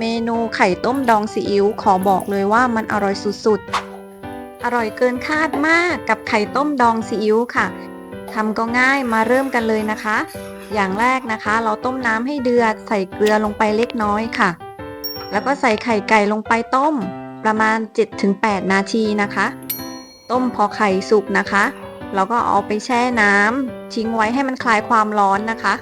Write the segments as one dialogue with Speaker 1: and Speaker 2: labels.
Speaker 1: เมนูไข่ต้มดองซีอิ๊วขอบอกเลยว่ามันอร่อยสุดๆ อร่อยเกินคาดมากกับไข่ต้มดองซีอิ๊วค่ะทำก็ง่ายมาเริ่มกันเลยนะคะ อย่างแรกนะคะ เราต้มน้ำให้เดือดใส่เกลือลงไปเล็กน้อยค่ะ แล้วก็ใส่ไข่ไก่ลงไปต้ม ประมาณ 7-8 นาทีนะคะ ต้มพอไข่สุกนะคะเราก็เอาไปแช่น้ำทิ้งไว้ให้มันคลายความร้อนนะคะ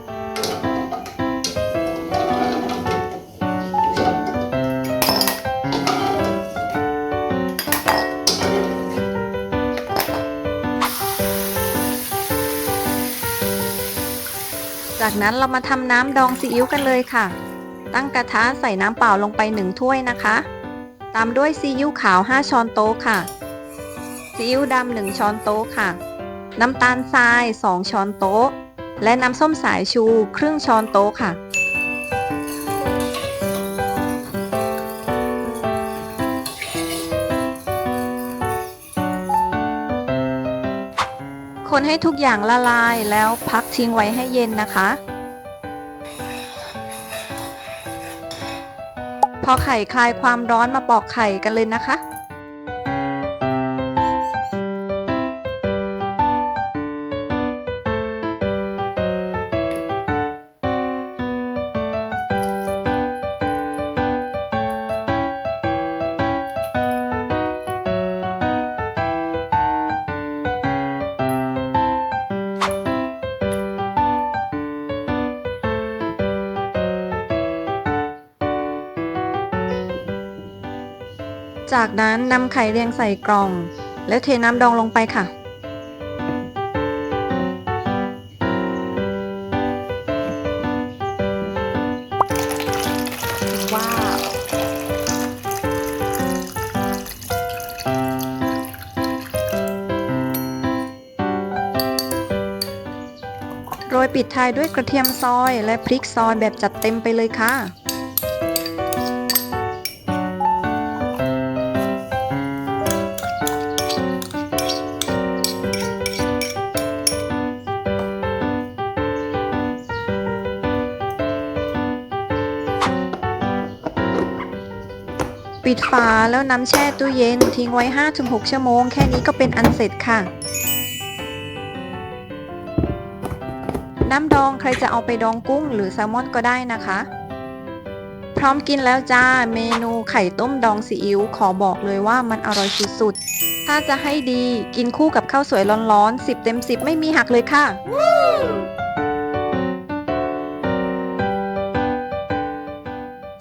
Speaker 1: จากนั้นเรามาทำน้ำดองซีอิ๊วกันเลยค่ะ ตั้งกระทะใส่น้ำเปล่าลงไป 1 ถ้วยนะคะ ตามด้วยซีอิ๊วขาว 5 ช้อนโต๊ะค่ะ ซีอิ๊วดำ1ช้อนโต๊ะค่ะ น้ำตาลทราย 2 ช้อนโต๊ะ และน้ำส้มสายชูครึ่งช้อนโต๊ะค่ะ คนให้ทุกอย่างละลายแล้วพักทิ้งไว้ให้เย็นนะคะ พอไข่คลายความร้อนมาปอกไข่กันเลยนะคะ จากนั้นนำไข่เรียงใส่กล่อง แล้วเทน้ำดองลงไปค่ะ ว้าว โรยปิดท้ายด้วยกระเทียมซอยและพริกซอยแบบจัดเต็มไปเลยค่ะ ปิดฝาแล้วนำแช่ตู้เย็นทิ้งไว้ 5-6 ชั่วโมง แค่นี้ก็เป็นอันเสร็จค่ะ น้ำดองใครจะเอาไปดองกุ้งหรือแซลมอนก็ได้นะคะ พร้อมกินแล้วจ้า เมนูไข่ต้มดองซีอิ๊วขอบอกเลยว่ามันอร่อยสุดๆ ถ้าจะให้ดีกินคู่กับข้าวสวยร้อนๆ 10 เต็ม 10 ไม่มีหักเลยค่ะ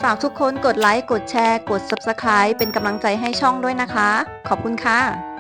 Speaker 1: ฝากทุกคนกดไลค์ กดแชร์ กด Subscribe เป็นกำลังใจให้ช่องด้วยนะคะ ขอบคุณค่ะ